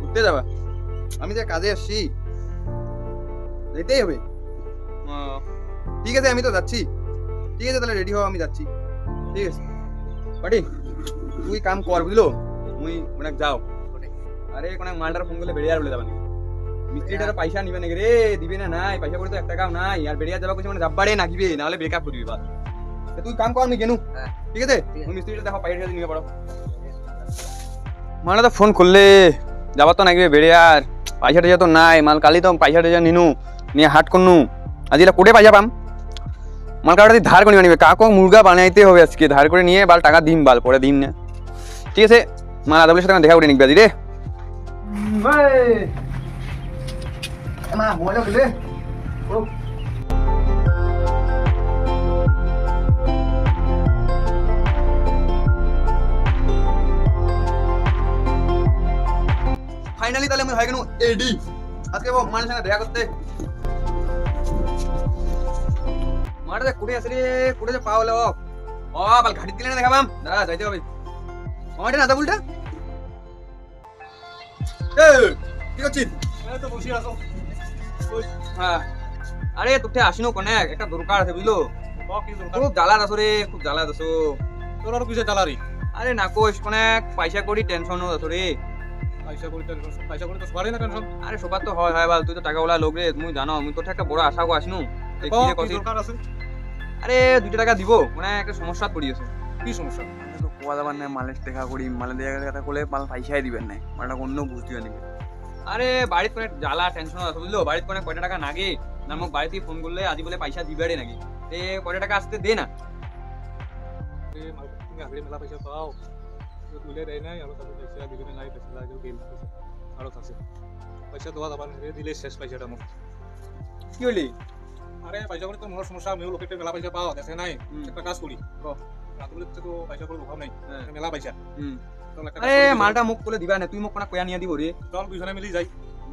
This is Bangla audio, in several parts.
ঘুরতে যাবা? আমি যে কাজে আসছি যেতেই হবে। ঠিক আছে আমি তো যাচ্ছি। ঠিক আছে তাহলে রেডি হও আমি যাচ্ছি। ঠিক আছে। পাটি তুই কাম কর বুঝলো? মুই অনেক যাও। আরে কোন মালটার ফোন করলে বেরিয়ার বলে যাবা নাকি মিস্ত্রিটার পয়সা নিবে নাকি রে? দিবে না নাই? পয়সা করে তো এক টাকাও নাই। আর বেরিয়া যাবা কিছু মানে যাব্বারে নাকিবে নাহলে ব্রেকআপ করবি বাদ তুই কাম কর আমি কেনু হ্যাঁ। ঠিক আছে? মিস্ত্রিটা দেখো পয়সা নিয়ে পড়ো। মানে তো ফোন করলে। যাবার তো নাকিবে বেরিয়ার পয়সা টেজা তো নাই, মাল কালি তো, পয়সা টেজা নিনু, নিয়ে হাট করনু। আজ এটা কোটে পয়সা পাম। মাল কাটা ধার করে নিবে। কাকো মুরগা বানাইতে হবে আজকে। ধার করে নিয়ে বাল টাকা দিম বাল, পরে দিম না। ঠিক আছে, মাল আদা বলে সাথে দেখা করে নিকবে আজি রে মা মোবাইল গেলে ফাইনালি তাহলে আমি হয়ে গেল এডি আজকে ও মানের সঙ্গে দেখা করতে। মাটা কুড়ে আসে রে কুড়ে যে পাওয়ালে ও ও বাল ঘাটি দিলে না দেখাবাম। দাঁড়া যাইতে হবে। মাটা না এ কি করছিস? হ্যাঁ। আরে তোকে আসিনো কোনে একটা দরকার আছে বুঝলো? খুব জ্বালা আছো রে খুব জ্বালা আছো। তোর আর কিসে চালারি আরে না কোশ কোনে পয়সা করি টেনশন আছো রে। পয়সা করি টেনশন পয়সা করি তো সবারই না টেনশন আরে সবার তো হয় হয় বাল তুই তো টাকা ওলা লোক রে তুমি জানো আমি তোর একটা বড় আশা কো আসনু। দরকার আছে? আরে দুইটা টাকা দিব মানে একটা সমস্যা পড়ি আছে। কি সমস্যা? তো কোয়া দাবার নাই মালের দেখা করি মালের দেখা কথা করলে মাল পয়সাই দিবেন নাই মালটা অন্য বুঝ দিবেন নাকি আরে বাড়িতে কোনে জ্বালা টেনশন আছে বুঝলো? বাড়িতে কোনে কয়টা টাকা নাগে? না মোক বাড়িতে ফোন করলে আজি বলে পয়সা দিবে রে নাকি তে কয়টা টাকা আসতে দে না। এ মেলা পয়সা পাও। তুলে দেয় নাই আর তাদের পয়সা দিবে নাই পয়সা লাগে বিল আর আছে দেওয়া যাবার নাই দিলে শেষ পয়সাটা মোক কি হলি আরে পয়সা করে তো মোর সমস্যা আমিও লোকেতে মেলা পয়সা পাও দেখে নাই একটা কাজ করি ক। রাতুলে তো পয়সা করে অভাব নাই হ্যাঁ। মেলা পয়সা আরে মালটা মোক কলে দিবা না তুই মোক কোনা কয়া নিয়া দিব রে চল দুইজনে মিলি যাই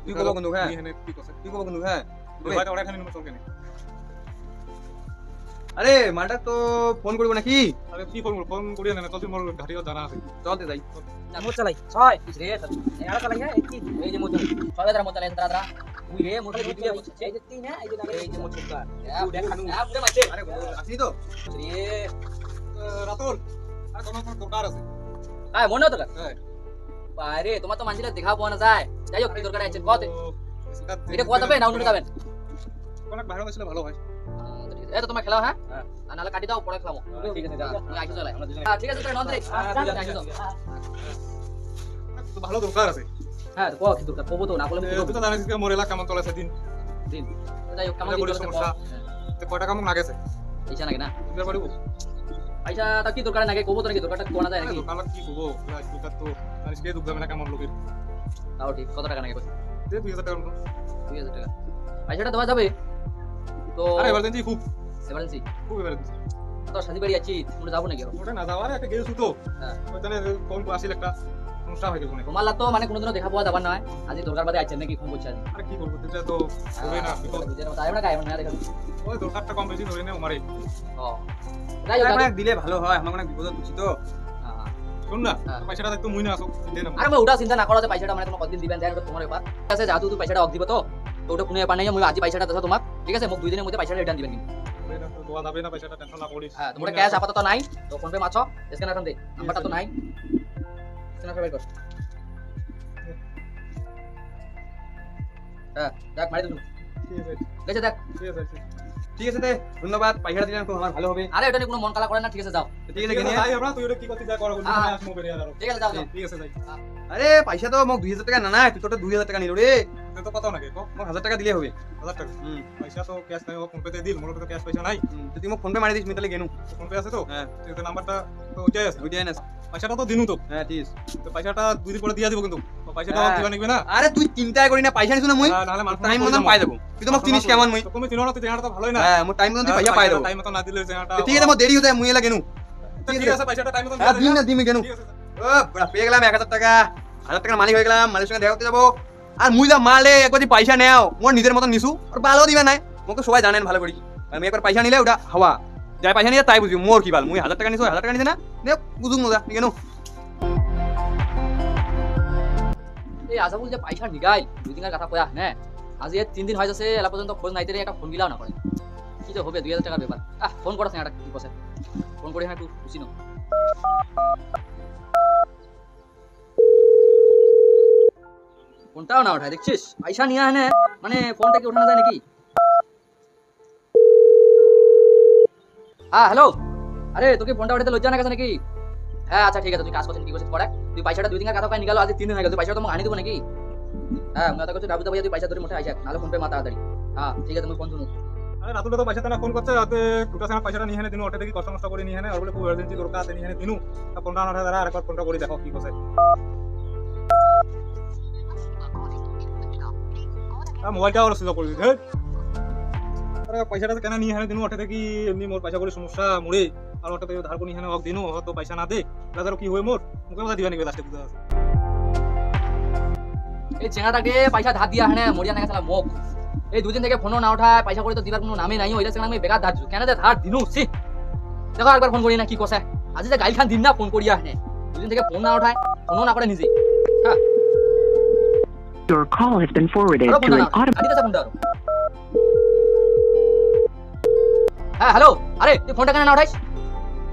তুই কব কিন্তু হ্যাঁ তুই কব কিন্তু হ্যাঁ ভাই ওড়াই খানি চল কেনে আরে মালটা তো ফোন করব নাকি? আরে কি ফোন ফোন করি না চল মোর ঘাটিও জানা আছে। চলতে যাই। মোট চালাই। ছয়। রে এরা চালাই হ্যাঁ কি এই যে ছয় দাদা মোট চালাই দাদা তুই রে মোট দুই দুই এই যে তিন হ্যাঁ এই যে এই যে মোট সুন্দর আপ দেখ খানু। আপ দে মাছে আরে আসি তো? রে। রাতুল আর কোনো কোনো দরকার আছে? আয় মনে হতো হ্যাঁ। বাইরে তোমার তো মানুষের দেখা পাওয়া না যায় যাই হোক কি দরকার আছে কত। এটা কোয়া যাবে না যাবেন। ভালো হয়। এই তো তোমার খেলা হ্যাঁ হ্যাঁ। আর নাহলে কাটি দাও পরে খেলামো ঠিক আছে, যা। আইসো চলে হ্যাঁ ঠিক আছে তাহলে নন্দরে তো ভালো দরকার আছে হ্যাঁ তো কি দরকার কবো তো না বলে তো জানিস যে মোর এলাকা কেমন চলেছে দিন দিন যাই হোক কেমন কি দরকার সমস্যা। তো কয়টা কামক লাগেছে পয়সা নাকি না দিতে পারিব পয়সা তা কি দরকার নাকি কবো তো নাকি দরকারটা কোনা যায় নাকি দোকানত কি কব আজকাল তো জানিস কে দুঃখ না কেমন লোকের তাও ঠিক কত টাকা নাকি দে দুই হাজার টাকার মতো দুই হাজার টাকা পয়সাটা দেওয়া যাবে তো আরে এমার্জেন্সি খুব। এমার্জেন্সি খুব এমার্জেন্সি তো শাদি বাড়ি আছি আমরা যাব নাকি? ওটা না যাওয়ার একটা গেছু তো হ্যাঁ। ওইখানে ফোন আসিল একটা সমস্যা হয়ে গেল তোমার লাগতো মানে কোনোদিনও দেখা পাওয়া যাবার নয়। আজি দরকার বাদে আছেন নাকি ফোন করছে আরে কি করব এটা তো হবে না বিপদ। তাই না গায়ে না দেখা। ওই দরকারটা কম বেশি ধরে নে আমারে ও। যাই হোক দিলে ভালো হয় আমার অনেক বিপদত বুঝছি তো। হ্যাঁ। শুন না হ্যাঁ। পয়সাটা একটু মুই না আসো আরে মই ওটা চিন্তা না করো যে পয়সাটা মানে কোনো কদিন দিবেন ওটা তোমার ব্যাপার। ঠিক আছে যেহেতু তুই পয়সাটা অফ দিব তো তো। ওটা কোনো ব্যাপার নাই মই আজি পয়সাটা দেবো তোমাক ঠিক আছে? মোক দুই দিনের মধ্যে পয়সাটা রিটার্ন দিবেন কিন্তু। দোয়া যাবে না পয়সাটা টেনশন না করিস। হ্যাঁ তোমার ক্যাশ আপাতত নাই তো ফোন পে মাছো স্ক্যানার দে নাম্বারটা তো নাই। স্ক্যানার কর। হ্যাঁ দেখ মারি ঠিক আছে। দেখ। ঠিক আছে ধন্যবাদ পয়সাটা দিলে খুব আমার ভালো হবে। আরে এটা নিয়ে কোনো মন কালা করে না ঠিক আছে যাও। ঠিক আছে গেনিয়ে যাই আমরা তুই ওটা কি করতে যা করো। আসমো বেরিয়ে আর ঠিক আছে যাও যাও। ঠিক আছে যাই। আরে পয়সা তো মোক দুই হাজার টাকা না তুই তো দুই হাজার টাকা নিল রে। তো কত নাকি? মোক হাজার টাকা দিলে হবে। হাজার টাকা। হুম। পয়সা তো ক্যাশ নাই ফোন পেতে দিল মোর তো ক্যাশ পয়সা নাই। তো তুই মোক ফোন পে মারি দিস আমি তাহলে গেনু। ফোন পে আছে তো? হ্যাঁ। তো নাম্বারটা তো ওইটাই আছে। ওইটাই না পয়সাটা তো দিনু তো হ্যাঁ ঠিক আছে। তো পয়সাটা দুই দিন পরে দিয়ে দিব কিন্তু। তো পয়সাটা হ্যাঁ। দিবা নিবে না আরে তুই চিন্তাই করি না পয়সা নিছ না মুই? না, নাহলে মানুষ টাইম মতন পাই যাব। তুই তো মোক চিনিস কেমন মুই। তুমি চিনো না তুই জানাটা তো ভালোই না। হ্যাঁ মোর টাইম মতন তুই পয়সা পাই যাব। টাইম মতো না দিলে জানাটা ঠিক আছে মোর দেরি হতে মুই এলা গেনু। ঠিক আছে। পয়সাটা টাইম মতো হ্যাঁ দিম না দিম গেনু। ও বড়া পেয়ে গেলাম এক হাজার টাকা। হাজার টাকার মালিক হয়ে গেলাম মালিকের সঙ্গে দেখা করতে যাব। আর মুই যা মারলে একবার পয়সা নেও মোর নিজের মতন নিছু আর ভালো দিবে নাই। মোকে সবাই জানেন ভালো করি আমি একবার পয়সা নিলে ওটা হাওয়া যাই পয়সা নিয়ে তাই বুঝবি মোর কি ভালো মুই হাজার টাকা নিছো হাজার টাকা নিছে না? দেখ বুঝুক মজা কেন এই আজাবুল যে পয়সা নিগাইল দুই দিনের কথা কয়া হ্যাঁ আজি এর তিন দিন হয়ে যাচ্ছে এলা পর্যন্ত খোঁজ নাইতে একটা ফোন গিলাও না করে কি যে হবে, দুই হাজার টাকার ব্যাপার আহ, ফোন করছ না একটা কি ফোন করে হ্যাঁ একটু খুশি নো ফোনটাও না ওঠায়, দেখছিস? পয়সা নিয়ে আনে মানে ফোনটা কি ওঠানো যায় নাকি? হ্যাঁ হ্যালো আরে, তোকে ফোনটা ওঠাতে লজ্জা না গেছে নাকি? হ্যাঁ আচ্ছা ঠিক আছে, তুই কাজ করছিস, কি করছিস করে তুই পয়সাটা দুই দিনের কথা কয় নিগালো আজ তিন দিন হয়ে গেল। তুই পয়সাটা তোমাকে আনি দেবো নাকি? হ্যাঁ কথা করছি ডাবু দাবাই তুই পয়সা ধরে মোটে আইসা নাহলে ফোন পে মা তাড়াতাড়ি হ্যাঁ ঠিক আছে তুমি ফোন শুনো আরে রাতুলে তো পয়সা না ফোন করছে, রাতে দুটো সময় পয়সাটা নিয়ে এনে দিনু ওটা দেখি, কষ্ট মষ্ট করে নিয়ে এনে আর বলে খুব এমার্জেন্সি দরকার আছে, নিয়ে এনে দিনু ফোনটা আনার দ্বারা আরেকবার ফোনটা করে, দেখো কি করছে। মোবাইলটা ওর সুযোগ করে দিতে পয়সাটা কেন নিয়ে এনে দিনু? ওটা দেখি এমনি মোর পয়সা করে সমস্যা মুড়ে? আর ওটা ধার করে নিয়ে এনে হোক দিনু হয়তো পয়সা না দে। তাহলে কি হয় মোর? মুখে কথা দিবা লাস্টে বুঝা আছে এই চেঙ্গাটাকে পয়সা ধার দিয়া হ্যাঁ মরিয়া না গেছে মোক এই দুদিন থেকে ফোনও না ওঠায় পয়সা করে তো দিবার কোনো নামে নাই ওইটা চেঙ্গা আমি বেকার ধার কেন যে ধার দিনু? সি দেখো, একবার ফোন করি না, কি কষে আজি যে গাইল খান দিন না ফোন করিয়া হ্যাঁ দুদিন থেকে ফোন না ওঠায় ফোনও না করে নিজে। Your call has been forwarded to an automatic. হ্যাঁ হ্যালো আরে তুই ফোনটা কেন না উঠাইস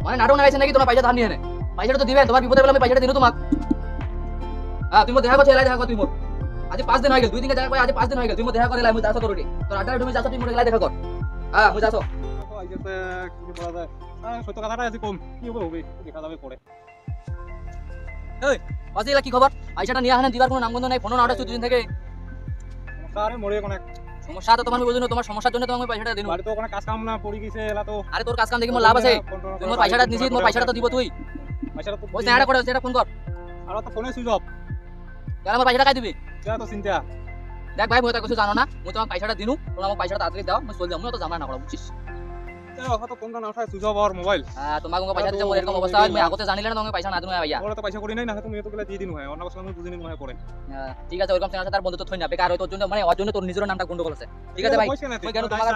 মানে নাটক না গেছে নাকি তোমার পয়সা ধার নিয়ে নে পয়সাটা তো দিবে তোমার বিপদে বেলা আমি পয়সাটা দিনু তোমাক হ্যাঁ তুমি দেখা করছ এলাই দেখা কর তুই মোর আজ পাঁচ দিন হয়ে গেল দুই দিন দেখা করে আজ পাঁচ দিন হয়ে গেল তুই মোর দেখা করে এলাই মুই যাচ্ছ তোর তোর আড্ডা তুমি যাচ্ছ তুই মোর এলাই দেখা কর হ্যাঁ যাচ্ছ আহ, সত্য কথাটা আছে কম কি হবে হবে দেখা যাবে পরে এলা কি খবর পয়সাটা নিয়ে আহেন দিবার কোনো নামগন্ধ নাই দুদিন থেকে আরে মরে কোনো সমস্যা তো তোমার বুঝুন তোমার সমস্যার জন্য তোমাকে পয়সাটা দিনু বাড়িতে কোনো কাজ কাম না পড়ি গেছে এলা তো আরে তোর কাজ কাম দেখি মোর লাভ আছে। তুই মোর পয়সাটা নিছিস মোর পয়সাটা তো দিব তুই। পয়সাটা তো ওই চেহারা করে সেটা ফোন কর আর তো ফোনে সুইচ অফ। কেন আমার পয়সাটা কাই দিবি? যা তো চিন্তা? দেখ ভাই মই তো কিছু জানো না মই পয়সাটা দিনু তোমরা আমার পয়সাটা তাড়াতাড়ি দাও মই চলে যাব তো জামা না করা বুঝছিস যা হয়তো না উঠায় সুইচ আর মোবাইল হ্যাঁ তোমাকে আমার পয়সা দিতে মোর এরকম অবস্থা হয় মই আগতে জানিলে না তোমাকে পয়সা না দিনু ভাইয়া। ওরা তো পয়সা করি নাই না তুমি তো গেলে দিয়ে দিন হয় অন্য কথা আমি বুঝিনি হয় পরে হ্যাঁ, ঠিক আছে ওরকম চেনার সাথে আর বন্ধুত্ব থই না বেকার হয় তোর জন্য মানে ওর জন্য তোর নিজের নামটা গন্ডগোল আছে। ঠিক আছে ভাই কেন তোমার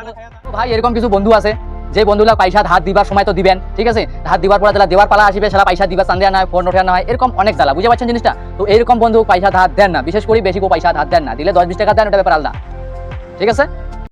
ভাই এরকম কিছু বন্ধু আছে যে বন্ধুরা পয়সা ধার দিবার সময় তো দিবেন ঠিক আছে? ধার দিবার পরে তারা দেওয়ার পালা আসবে সেটা পয়সা দিবা চান্দিয়া নয় ফোন ওঠা নয় এরকম অনেক জ্বালা বুঝতে পারছেন জিনিসটা? তো এরকম বন্ধু পয়সা ধার দেন না বিশেষ করে বেশি কেউ পয়সা ধার দেন না দিলে দশ বিশ টাকা দেন ওটা ব্যাপার আলাদা। ঠিক আছে?